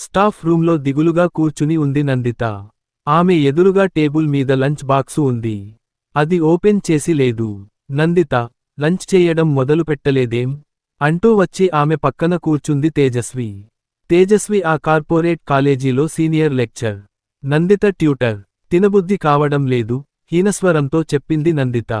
Staff రూంలో దిగులుగా కూర్చుని ఉంది నందిత. ఆమె ఎదురుగా టేబుల్ మీద లంచ్ బాక్సు ఉంది. అది ఓపెన్ చేసి లేదు. నందిత లంచ్ చేయడం మొదలు పెట్టలేదేం అంటూ వచ్చి ఆమె పక్కన కూర్చుంది తేజస్వి. తేజస్వి ఆ కార్పొరేట్ కాలేజీలో సీనియర్ లెక్చర్. నందిత ట్యూటర్. తినబుద్ధి కావడం లేదు. హీనస్వరంతో చెప్పింది నందిత.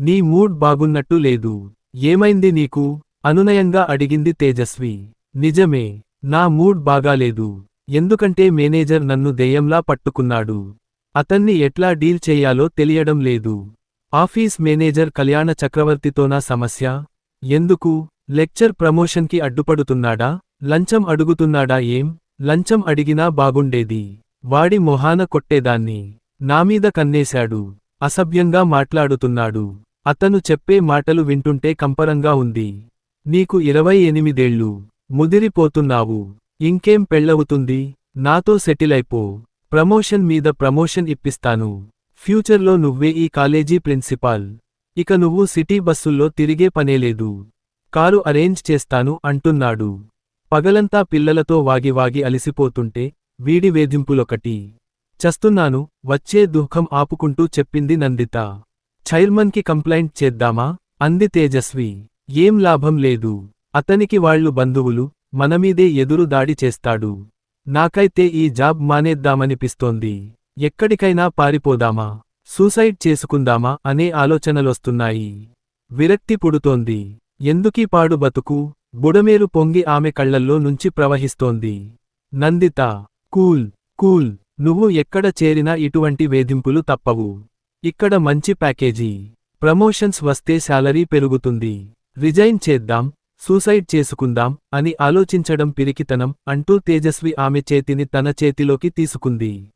నీ మూడ్ బాగున్నట్టు లేదు. ఏమైంది నీకు? అనునయంగా అడిగింది తేజస్వి. నిజమే. నా మూడ్ బాగాలేదు. ఎందుకంటే మేనేజర్ నన్ను దెయ్యంలా పట్టుకున్నాడు. అతన్ని ఎట్లా డీల్ చెయ్యాలో తెలియడం లేదు. ఆఫీస్ మేనేజర్ కళ్యాణ చక్రవర్తితోనా సమస్య? ఎందుకు? లెక్చర్ ప్రమోషన్కి అడ్డుపడుతున్నాడా? లంచం అడుగుతున్నాడా ఏం? లంచం అడిగినా బాగుండేది. వాడి మొహాన కొట్టేదాన్ని. నామీద కన్నేశాడు. అసభ్యంగా మాట్లాడుతున్నాడు. అతను చెప్పే మాటలు వింటుంటే కంపరంగా ఉంది. నీకు ఇరవై ఎనిమిదేళ్ళు. ముదిరిపోతున్నావు. ఇంకేం పెళ్ళవుతుంది? నాతో సెటిలైపో. ప్రమోషన్ మీద ప్రమోషన్ ఇప్పిస్తాను. ఫ్యూచర్లో నువ్వే ఈ కాలేజీ ప్రిన్సిపాల్. ఇక నువ్వు సిటీ బస్సుల్లో తిరిగే పనేలేదు. కారు అరేంజ్ చేస్తాను అంటున్నాడు. పగలంతా పిల్లలతో వాగి వాగి అలిసిపోతుంటే వీడి వేధింపులొకటి. చస్తున్నాను వచ్చే దుఃఖం ఆపుకుంటూ చెప్పింది నందిత. చైర్మన్కి కంప్లైంట్ చేద్దామా? అంది తేజస్వి. ఏం లాభం లేదు. అతనికి వాళ్ళు బంధువులు మనమీదే ఎదురు దాడి చేస్తాడు. నాకైతే ఈ జాబ్ మానేద్దామనిపిస్తోంది. ఎక్కడికైనా పారిపోదామా? సూసైడ్ చేసుకుందామా? అనే ఆలోచనలొస్తున్నాయి. విరక్తి పుడుతోంది. ఎందుకీ పాడు బతుకు? బుడమేరు పొంగి ఆమె కళ్ళల్లో నుంచి ప్రవహిస్తోంది. నందిత కూల్ కూల్ నువ్వు ఎక్కడ చేరినా ఇటువంటి వేధింపులు తప్పవు. ఇక్కడ మంచి ప్యాకేజీ. ప్రమోషన్స్ వస్తే శాలరీ పెరుగుతుంది. రిజైన్ చేద్దాం. సూసైడ్ చేసుకుందాం అని ఆలోచించడం పిరికితనం అంటూ తేజస్వి ఆమె చేతిని తన చేతిలోకి తీసుకుంది.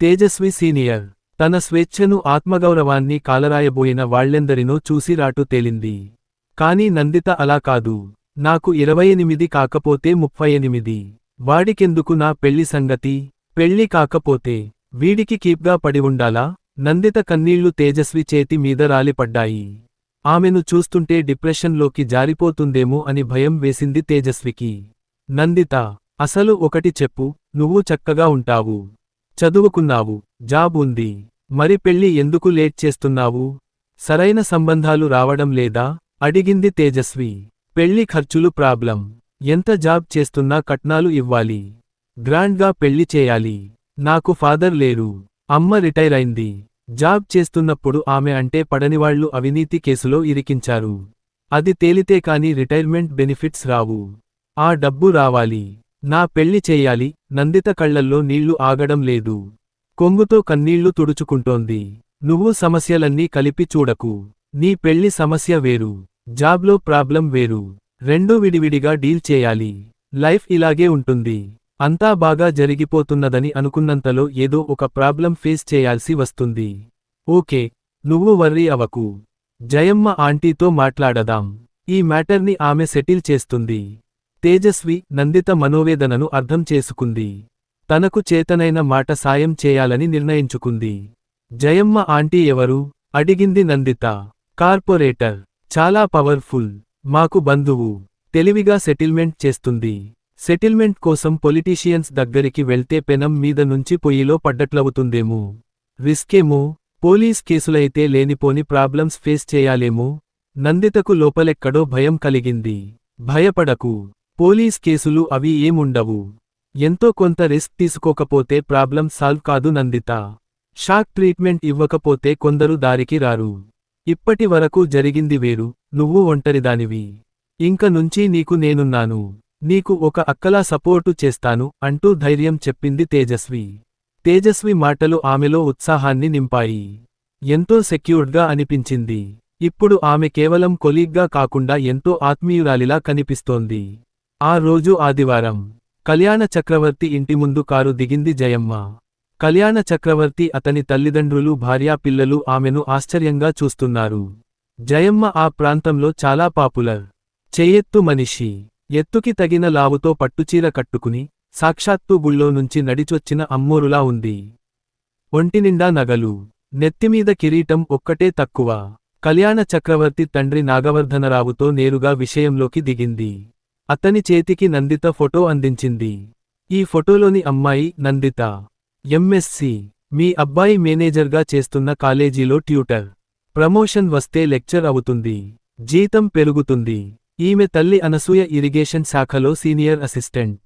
తేజస్వి సీనియర్. తన స్వేచ్ఛను ఆత్మగౌరవాన్ని కాలరాయబోయిన వాళ్ళెందరినో చూసి రాటు తేలింది. కాని నందిత అలా కాదు. నాకు ఇరవై ఎనిమిది కాకపోతే ముప్పై ఎనిమిది. వాడికెందుకు నా పెళ్ళి సంగతి? పెళ్ళి కాకపోతే వీడికి కీప్గా పడి ఉండాలా? నందిత కన్నీళ్ళు తేజస్వి చేతి మీద రాలిపడ్డాయి. ఆమెను చూస్తుంటే డిప్రెషన్లోకి జారిపోతుందేమో అని భయం వేసింది తేజస్వికి. నందిత అసలు ఒకటి చెప్పు నువ్వు చక్కగా ఉంటావు. చదువుకున్నావు జాబ్ ఉంది. మరి పెళ్ళి ఎందుకు లేట్ చేస్తున్నావు? సరైన సంబంధాలు రావడం లేదా? అడిగింది తేజస్వి. పెళ్ళి ఖర్చులు ప్రాబ్లం. ఎంత జాబ్ చేస్తున్నా కట్నాలు ఇవ్వాలి. గ్రాండ్గా పెళ్ళి చేయాలి. నాకు ఫాదర్ లేరు. అమ్మ రిటైర్ అయింది. జాబ్ చేస్తున్నప్పుడు ఆమె అంటే పడనివాళ్ళు అవినీతి కేసులో ఇరికించారు. అది తేలితే కాని రిటైర్మెంట్ బెనిఫిట్స్ రావు. ఆ డబ్బు రావాలి. నా పెళ్ళి చేయాలి. నందిత కళ్ళల్లో నీళ్ళు ఆగడం లేదు. కొంగుతో కన్నీళ్ళు తుడుచుకుంటోంది. నువ్వు సమస్యలన్నీ కలిపి చూడకు. నీ పెళ్ళి సమస్య వేరు. జాబ్లో ప్రాబ్లం వేరు. రెండూ విడివిడిగా డీల్ చేయాలి. లైఫ్ ఇలాగే ఉంటుంది. అంతా బాగా జరిగిపోతున్నదని అనుకున్నంతలో ఏదో ఒక ప్రాబ్లం ఫేస్ చేయాల్సి వస్తుంది. ఓకే నువ్వు వర్రీ అవకు. జయమ్మ ఆంటీతో మాట్లాడదాం. ఈ మ్యాటర్ని ఆమె సెటిల్ చేస్తుంది. తేజస్వి నందిత మనోవేదనను అర్థం చేసుకుంది. తనకు చేతనైన మాట సాయం చేయాలని నిర్ణయించుకుంది. జయమ్మ ఆంటీ ఎవరు? అడిగింది నందిత. కార్పొరేటర్. చాలా పవర్ఫుల్. మాకు బంధువు. తెలివిగా సెటిల్మెంట్ చేస్తుంది. సెటిల్మెంట్ కోసం పొలిటీషియన్స్ దగ్గరికి వెళ్తే పెనం మీద నుంచి పొయ్యిలో పడ్డట్లవుతుందేమో? రిస్కేమో? పోలీస్ కేసులైతే లేనిపోని ప్రాబ్లమ్స్ ఫేస్ చేయాలేమో? నందితకు లోపలెక్కడో భయం కలిగింది. భయపడకు. పోలీస్ కేసులు అవి ఏముండవు. ఎంతో కొంత రిస్క్ తీసుకోకపోతే ప్రాబ్లం సాల్వ్ కాదు నందిత. షాక్ ట్రీట్మెంట్ ఇవ్వకపోతే కొందరు దారికి రారు. ఇప్పటి వరకు జరిగింది వేరు. నువ్వు ఒంటరిదానివి. ఇంక నుంచి నీకు నేనున్నాను. నీకు ఒక అక్కలా సపోర్టు చేస్తాను అంటూ ధైర్యం చెప్పింది తేజస్వి. తేజస్వి మాటలు ఆమెలో ఉత్సాహాన్ని నింపాయి. ఎంతో సెక్యూర్డ్గా అనిపించింది. ఇప్పుడు ఆమె కేవలం కొలీగ్గా కాకుండా ఎంతో ఆత్మీయురాలిలా కనిపిస్తోంది. ఆ రోజు ఆదివారం. కళ్యాణ చక్రవర్తి ఇంటి ముందు కారు దిగింది జయమ్మ. కళ్యాణ చక్రవర్తి అతని తల్లిదండ్రులు భార్యా పిల్లలు ఆమెను ఆశ్చర్యంగా చూస్తున్నారు. జయమ్మ ఆ ప్రాంతంలో చాలా పాపులర్. చెయ్యెత్తు మనిషి. ఎత్తుకి తగిన లావుతో పట్టుచీర కట్టుకుని సాక్షాత్తు గుళ్ళో నుంచి నడిచొచ్చిన అమ్మోరులా ఉంది. ఒంటినిండా నగలు నెత్తిమీద కిరీటం ఒక్కటే తక్కువ. కళ్యాణ చక్రవర్తి తండ్రి నాగవర్ధనరావుతో నేరుగా విషయంలోకి దిగింది. అతని చేతికి నందిత ఫోటో అందించింది. ఈ ఫోటోలోని అమ్మాయి నందిత. ఎంఎస్సి. మీ అబ్బాయి మేనేజర్గా చేస్తున్న కాలేజీలో ట్యూటర్. ప్రమోషన్ వస్తే లెక్చర్ అవుతుంది. జీతం పెరుగుతుంది. ఈమె తల్లి అనసూయ ఇరిగేషన్ శాఖలో సీనియర్ అసిస్టెంట్.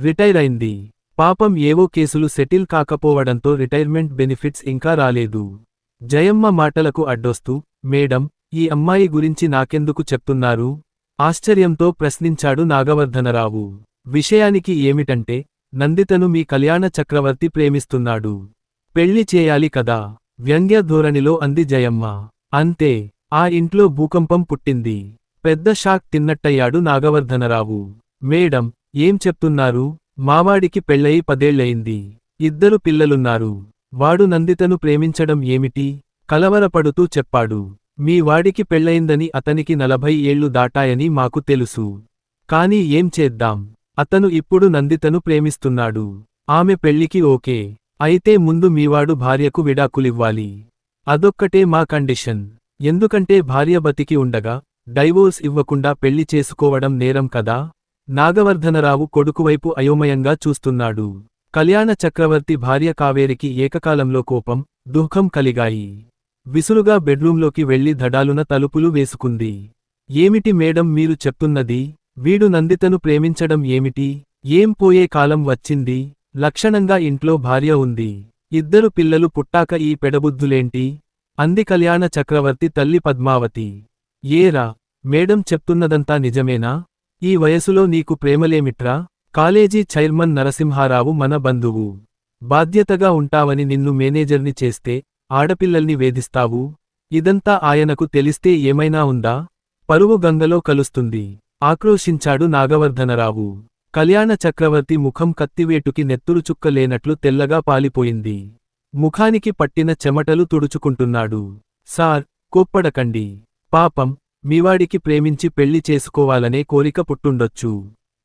రిటైర్ అయింది. పాపం ఏవో కేసులు సెటిల్ కాకపోవడంతో రిటైర్మెంట్ బెనిఫిట్స్ ఇంకా రాలేదు. జయమ్మ మాటలకు అడ్డొస్తూ మేడం ఈ అమ్మాయి గురించి నాకెందుకు చెప్తున్నారు? ఆశ్చర్యంతో ప్రశ్నించాడు నాగవర్ధనరావు. విషయానికి ఏమిటంటే నందితను మీ కళ్యాణ చక్రవర్తి ప్రేమిస్తున్నాడు. పెళ్ళి చేయాలి కదా. వ్యంగ్య ధోరణిలో అంది జయమ్మ. అంతే. ఆ ఇంట్లో భూకంపం పుట్టింది. పెద్ద షాక్ తిన్నట్టయ్యాడు నాగవర్ధనరావు. మేడం ఏం చెప్తున్నారు? మావాడికి పెళ్ళయి పదేళ్ళయింది ఇద్దరు పిల్లలున్నారు. వాడు నందితను ప్రేమించడం ఏమిటి? కలవరపడుతూ చెప్పాడు. మీ వాడికి పెళ్ళయిందని అతనికి నలభై ఏళ్ళు దాటాయని మాకు తెలుసు. కాని ఏం చేద్దాం? అతను ఇప్పుడు నందితను ప్రేమిస్తున్నాడు. ఆమె పెళ్ళికి ఓకే. అయితే ముందు మీవాడు భార్యకు విడాకులివ్వాలి. అదొక్కటే మా కండిషన్. ఎందుకంటే భార్య బతికి ఉండగా డైవోర్స్ ఇవ్వకుండా పెళ్ళి చేసుకోవడం నేరం కదా? నాగవర్ధనరావు కొడుకువైపు అయోమయంగా చూస్తున్నాడు. కళ్యాణ చక్రవర్తి భార్య కావేరికి ఏకకాలంలో కోపం దుఃఖం కలిగాయి. విసురుగా బెడ్రూంలోకి వెళ్ళి ధడాలున తలుపులు వేసుకుంది. ఏమిటి మేడం మీరు చెప్తున్నది? వీడు నందితను ప్రేమించడం ఏమిటి? ఏం పోయే కాలం వచ్చింది? లక్షణంగా ఇంట్లో భార్య ఉంది. ఇద్దరు పిల్లలు పుట్టాక ఈ పెడబుద్ధులేంటి? అంది కళ్యాణ చక్రవర్తి తల్లి పద్మావతి. ఏరా మేడం చెప్తున్నదంతా నిజమేనా? ఈ వయసులో నీకు ప్రేమలేమిట్రా? కాలేజీ చైర్మన్ నరసింహారావు మన బంధువు. బాధ్యతగా ఉంటావని నిన్ను మేనేజర్ని చేస్తే ఆడపిల్లల్ని వేధిస్తావు? ఇదంతా ఆయనకు తెలిస్తే ఏమైనా ఉందా? పరువు గంగలో కలుస్తుంది. ఆక్రోశించాడు నాగవర్ధనరావు. కళ్యాణ చక్రవర్తి ముఖం కత్తివేటుకి నెత్తురు చుక్క లేనట్లు తెల్లగా పాలిపోయింది. ముఖానికి పట్టిన చెమటలు తుడుచుకుంటున్నాడు. సార్ కోప్పడకండి. పాపం మీవాడికి ప్రేమించి పెళ్ళి చేసుకోవాలనే కోరిక పుట్టుండొచ్చు.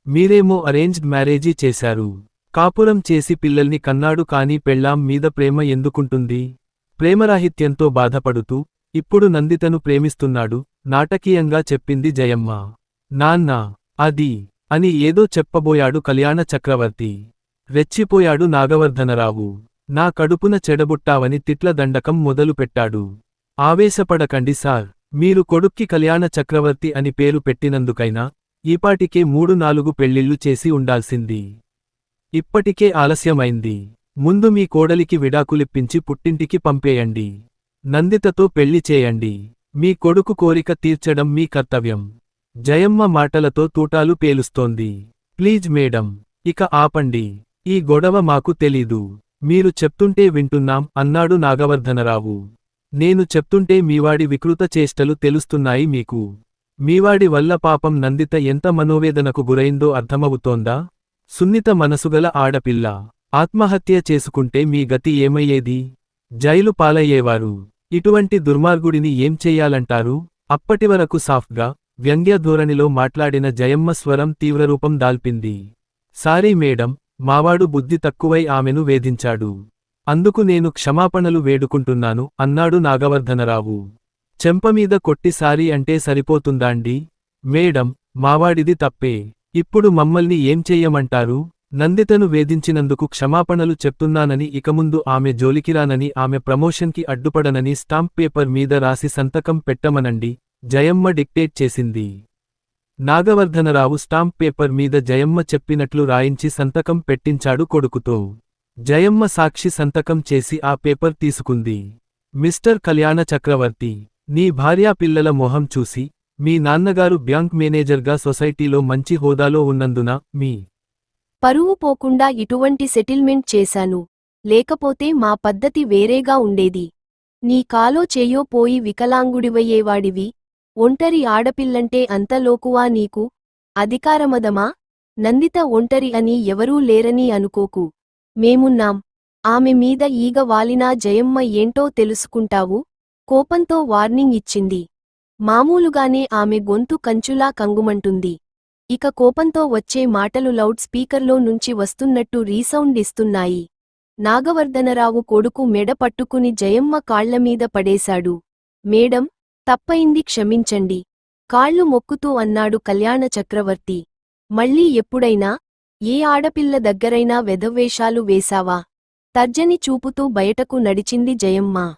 మీరేమో అరేంజ్డ్ మ్యారేజీ చేశారు. కాపురం చేసి పిల్లల్ని కన్నాడు కాని పెళ్ళాం మీద ప్రేమ ఎందుకుంటుంది? ప్రేమరాహిత్యంతో బాధపడుతూ ఇప్పుడు నందితను ప్రేమిస్తున్నాడు నాటకీయంగా చెప్పింది జయమ్మ. నాన్న అది అని ఏదో చెప్పబోయాడు కళ్యాణ చక్రవర్తి. రెచ్చిపోయాడు నాగవర్ధనరావు. నా కడుపున చెడబుట్టావని తిట్ల దండకం మొదలుపెట్టాడు. ఆవేశపడకండి సార్. మీరు కొడుక్కి కళ్యాణ చక్రవర్తి అని పేరు పెట్టినందుకైనా ఈపాటికే మూడు నాలుగు పెళ్ళిళ్ళు చేసి ఉండాల్సింది. ఇప్పటికే ఆలస్యమైంది. ముందు మీ కోడలికి విడాకులిప్పించి పుట్టింటికి పంపేయండి. నందితతో పెళ్ళి చేయండి. మీ కొడుకు కోరిక తీర్చడం మీ కర్తవ్యం. జయమ్మ మాటలతో తూటాలు పేలుస్తోంది. ప్లీజ్ మేడం ఇక ఆపండి. ఈ గొడవ మాకు తెలీదు. మీరు చెప్తుంటే వింటున్నాం అన్నాడు నాగవర్ధనరావు. నేను చెప్తుంటే మీవాడి వికృత చేష్టలు తెలుస్తున్నాయి మీకు. మీవాడి వల్ల పాపం నందిత ఎంత మనోవేదనకు గురైందో అర్థమవుతోందా? సున్నిత మనసుగల ఆడపిల్ల. ఆత్మహత్య చేసుకుంటే మీ గతి ఏమయ్యేది? జైలు పాలయ్యేవారు. ఇటువంటి దుర్మార్గుడిని ఏం చెయ్యాలంటారు అప్పటివరకు సాఫ్ట్గా వ్యంగ్య ధోరణిలో మాట్లాడిన జయమ్మ స్వరం తీవ్రరూపం దాల్పింది. సారీ మేడం మావాడు బుద్ధి తక్కువై ఆమెను వేధించాడు. అందుకు నేను క్షమాపణలు వేడుకుంటున్నాను అన్నాడు నాగవర్ధనరావు. చెంపమీద కొట్టిసారి అంటే సరిపోతుందాండి? మేడం మావాడిది తప్పే. ఇప్పుడు మమ్మల్ని ఏం చెయ్యమంటారు? నందితను వేధించినందుకు క్షమాపణలు చెప్తున్నానని ఇకముందు ఆమె జోలికిరానని ఆమె ప్రమోషన్కి అడ్డుపడనని స్టాంప్ పేపర్ మీద రాసి సంతకం పెట్టమనండి జయమ్మ డిక్టేట్ చేసింది. నాగవర్ధనరావు స్టాంప్ పేపర్ మీద జయమ్మ చెప్పినట్లు రాయించి సంతకం పెట్టించాడు కొడుకుతో. జయమ్మ సాక్షి సంతకం చేసి ఆ పేపర్ తీసుకుంది. మిస్టర్ కళ్యాణ చక్రవర్తి నీ భార్యా పిల్లల మొహం చూసి మీ నాన్నగారు బ్యాంక్ మేనేజర్గా సొసైటీలో మంచి హోదాలో ఉన్నందున మీ పరువు పోకుండా ఇటువంటి సెటిల్మెంట్ చేశాను. లేకపోతే మా పద్ధతి వేరేగా ఉండేది. నీ కాలో చేయో పోయి వికలాంగుడివయ్యేవాడివి. ఒంటరి ఆడపిల్లంటే అంత లోకువా నీకు? అధికారమదమా? నందిత ఒంటరి అని ఎవరూ లేరని అనుకోకు. మేమున్నాం. ఆమె మీద ఈగ వాలినా జయమ్మ ఏంటో తెలుసుకుంటావు? కోపంతో వార్నింగ్ ఇచ్చింది. మామూలుగానే ఆమె గొంతు కంచులా కంగుమంటుంది. ఇక కోపంతో వచ్చే మాటలు లౌడ్ స్పీకర్లో నుంచి వస్తున్నట్టు రీసౌండ్ ఇస్తున్నాయి. నాగవర్ధనరావు కొడుకు మెడ పట్టుకుని జయమ్మ కాళ్ళమీద పడేశాడు. మేడం తప్పయింది క్షమించండి. కాళ్ళు మొక్కుతూ అన్నాడు కళ్యాణ చక్రవర్తి. మళ్ళీ ఎప్పుడైనా? ఏ ఆడపిల్ల దగ్గరైనా వెధవేషాలు వేశావా? తర్జని చూపుతూ బయటకు నడిచింది జయమ్మ.